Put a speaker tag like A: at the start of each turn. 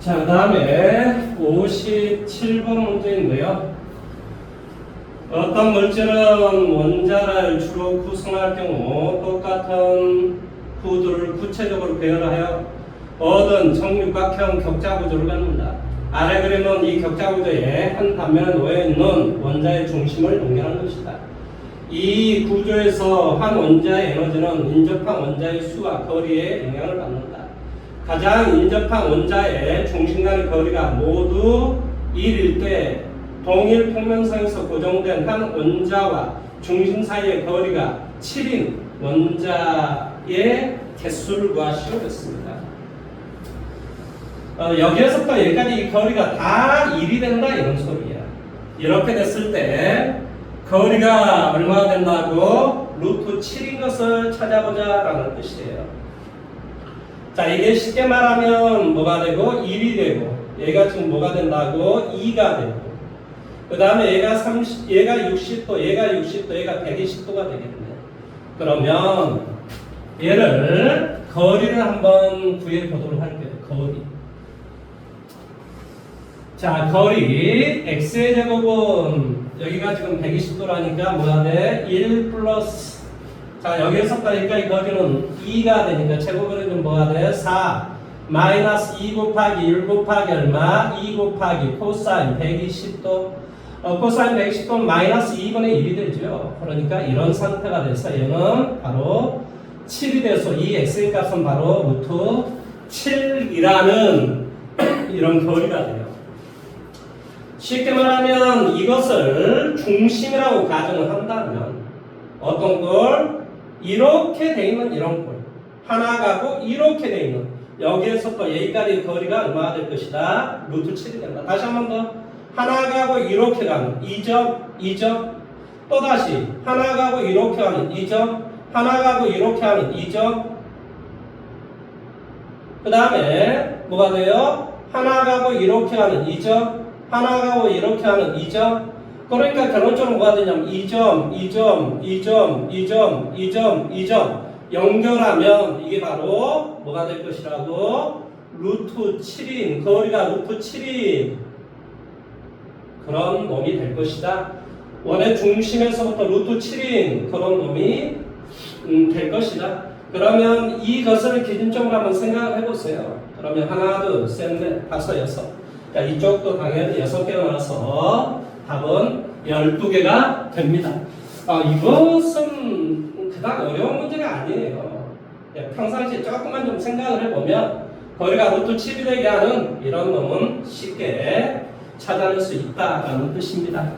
A: 자, 그 다음에 57번 문제인데요. 어떤 물질은 원자를 주로 구성할 경우 똑같은 구도를 구체적으로 배열하여 얻은 정육각형 격자 구조를 갖는다. 아래 그림은 이 격자 구조에 한 단면에 놓여 있는 원자의 중심을 연결한 것이다. 이 구조에서 한 원자의 에너지는 인접한 원자의 수와 거리에 영향을 받는다. 가장 인접한 원자의 중심 간의 거리가 모두 1일 때 동일 평면상에서 고정된 한 원자와 중심 사이의 거리가 7인 원자의 개수를 구하시오 했습니다. 어, 여기에서부터 여기까지 이 거리가 다 1이 된다 이런 소리야. 이렇게 됐을 때 거리가 얼마나 된다고? 루트 7인 것을 찾아보자 라는 뜻이에요. 자, 이게 쉽게 말하면 뭐가 되고 1이 되고 얘가 지금 뭐가 된다고 2가 되고 그 다음에 얘가 30, 얘가 60도, 얘가 60도, 얘가 120도가 되겠네. 그러면 얘를 거리를 한번 구해 보도록 할게요. 거리. 자, 거리 x의 제곱은 여기가 지금 120도라니까 뭐가 돼? 1 플러스 자, 여기에서부터 이 거리는 2가 되니까 제곱거리는 뭐가 돼? 4 마이너스 2 곱하기 1 곱하기 얼마? 2 곱하기 코사인 120도 어, 코사인 120도는 마이너스 2분의 1이 되죠. 그러니까 이런 상태가 돼서 얘는 바로 7이 돼서 이 x의 값은 바로 루트 7이라는 이런 거리가 돼요. 쉽게 말하면 이것을 중심이라고 가정을 한다면 어떤 걸 이렇게 돼 있는 이런 꼴. 하나 가고 이렇게 돼 있는. 여기에서부터 여기까지 거리가 얼마가 될 것이다? 루트 7이 된다. 다시 한 번 더. 하나 가고 이렇게 가는. 2점 2점. 또다시 하나 가고 이렇게 하는. 2점. 하나 가고 이렇게 하는. 2점. 그 다음에 뭐가 돼요? 하나 가고 이렇게 하는. 2점. 하나 가고 이렇게 하는. 2점 그러니까 결론적으로 뭐가 되냐면 2점, 2점, 2점, 2점, 2점, 2점 연결하면 이게 바로 뭐가 될 것이라고? 루트 7인 거리가 루트 7인 그런 놈이 될 것이다. 원의 중심에서부터 루트 7인 그런 놈이 음, 될 것이다. 그러면 이것을 기준점으로 한번 생각을 해보세요. 그러면 하나, 둘, 셋, 넷, 다섯, 여섯. 자, 이쪽도 당연히 여섯 개가 나와서 답은 12개가 됩니다. 아, 이것은 그닥 어려운 문제가 아니에요. 예, 평상시에 조금만 좀 생각을 해보면 거리가 루트 7이 되게 하는 이런 놈은 쉽게 찾아낼 수 있다라는 뜻입니다.